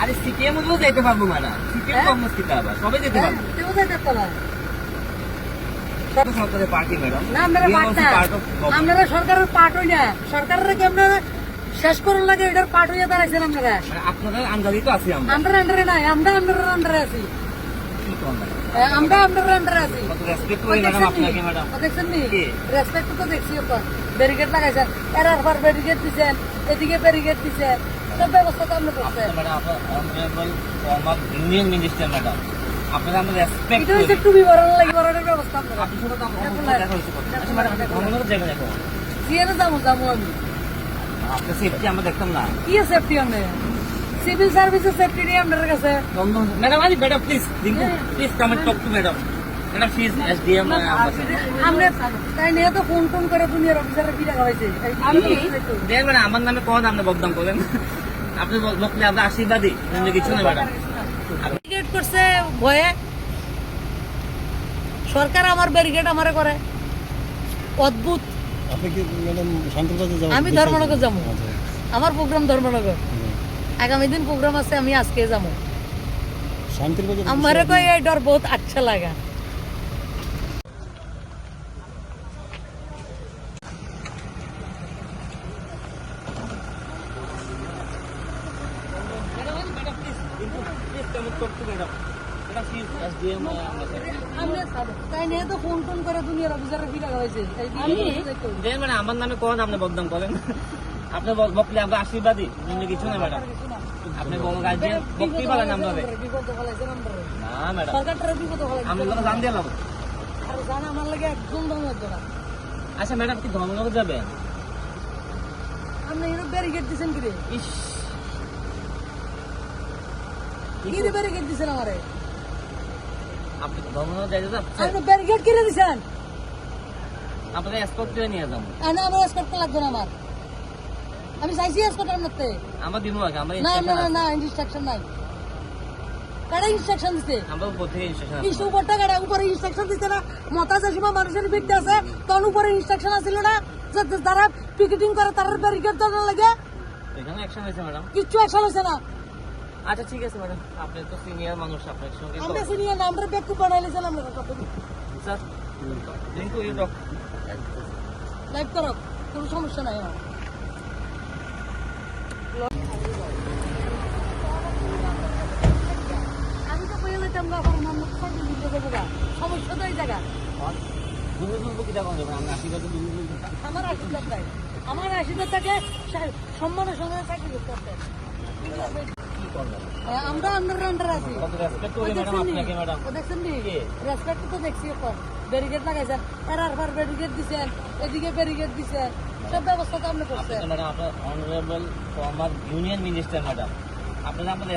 আরে সিকিএম তো যেতে পারব ম্যাডাম সিকিএম হ্যাঁ? কর্মস্থিতি আবার সবাই যেতে হ্যাঁ, পারব? সব পার্টি ম্যাডাম না, আপনারা সরকারের পার্ট হই না। সরকারের কি আপনারা শেষ করুন লাগে এটার পার্ট হইয়া দাঁড়াইছেন আপনারা? মানে আপনাদের আন্দাজই তো আছি আমরা। আন্ডার আন্ডারে নাই আমরা আন্ডারের আন্ডারে আছি। কি করব ম্যাডাম? আমরা আন্ডারের আন্ডারে আছি। রেসপেক্ট করি ম্যাডাম আপনাকে ম্যাডাম দেখছেন নি? রেসপেক্ট তো দেখছি ব্যারিকেড লাগাইছেন। এরার পর ব্যারিকেড দিছেন এদিকে ব্যারিকেড দিছেন। আপনার আমরা রেসপেক্ট এটা করি হচ্ছে টুবি বড়ানোর লাগে বড়ানোর ব্যবস্থা আপনারা আপনি তো আমার দেখা। আচ্ছা ম্যাডাম আপনি ধর্মনগর যাবেন এখন সিএনে যাব যাব আমি। আপনার সেফটি আমরা দেখতাম না। কি সেফটি আপনি সিভিল সার্ভিসের সেফটি নিয়ে আপনার কাছে? ম্যাডাম আরে madam please please come and talk to madam madam she SDM আমরা তাই নিয়ে তো ফোন টোন করে দুনিয়ার অফিসারের কি দেখা হয়েছে? আমি দেন আমার নামে কখন আপনি বদনাম করেন আপনি লোকলে আমরা আশীর্বাদী। কিছু না ম্যাডাম? ব্যারিকেড করছে ভয়ে। সরকার আমার ব্যারিকেড আমারে করে। অদ্ভুত। আমি ধর্মনগর যাব। আচ্ছা। আমার প্রোগ্রাম ধর্মনগর। আগামী দিন প্রোগ্রাম আছে আমি আজকে যাব। আমারে কই এই ডর বহুত আচ্ছা লাগা madam please please come and talk to madam madam she is SDM আমরা তাই নিয়ে তো ফোন টোন করে দুনিয়ার অফিসারের কি দেখা হয়েছে দেন ম্যাডাম আমার নামে কখন আপনি বদনাম করেন? আপনি বকলে আমরা আশীর্বাদী? কিছু না ম্যাডাম। আপনি বড় গার্জিয়ান বকতেই পারেন না ম্যাডাম। আমি কোনো জান দিয়ে লাভ। আর জানা আমার লাগে একদম দাম হতো না। আচ্ছা ম্যাডাম কি ধর্মনগর যাবেন আপনি ব্যারিকেড দিছেন কি ইস। কি ব্যারিকেড দিছেন আমারে? আপনি যাইতে ব্যারিকেড দিছেন? আপনাকে এসকর্ট করে নিয়ে যাব। আমি আমার এসকর্ট লাগবে না আমার। আমি চাইছি এসকর্ট আনতে আমার দিব আগে আমার না না না ইনস্ট্রাকশন নাই। কারা ইনস্ট্রাকশন দিছে? আমরা উপর থেকে ইনস্ট্রাকশন আছে। উপরটা কারা উপরে ইনস্ট্রাকশন দিছে না। মতাজ মানুষের ভিত্তি আছে। তখন উপরে ইনস্ট্রাকশন আছিল না যে যারা পিকেটিং করে তার ব্যারিকেড দেওয়ার লাগে। এখানে অ্যাকশন হয়েছে ম্যাডাম। কিচ্ছু অ্যাকশন হয়েছে না। আচ্ছা ঠিক আছে ম্যাডাম। আপনি তো সিনিয়র মানুষ আপনার সঙ্গে আমরা সিনিয়র না আমরা বেকুব বানাইলেছেন আমরা sir thank you doctor. Live করো কোনো সমস্যা নাই আমার। আমি তো কইলে তোমরা আমার খাই দিতে দেবো সমস্যা তো এই জায়গা। দুটো দুটো কি দেখুন আমরা আশীর্বাদ আমার আশীর্বাদ নাই। আমার আশীর্বাদ থাকে সম্মানের সঙ্গে করতে আমরা আন্ডার আন্ডার আছি। দেখছেন রেসপেক্ট তো দেখছি ব্যারিকেড লাগাইছেন এরার পর ব্যারিকেড দিছেন এদিকে ব্যারিকেড দিছে। সব ব্যবস্থা তো আপনি করছেন ম্যাডাম আপনার honourable former union minister madam আপনারা আমাদের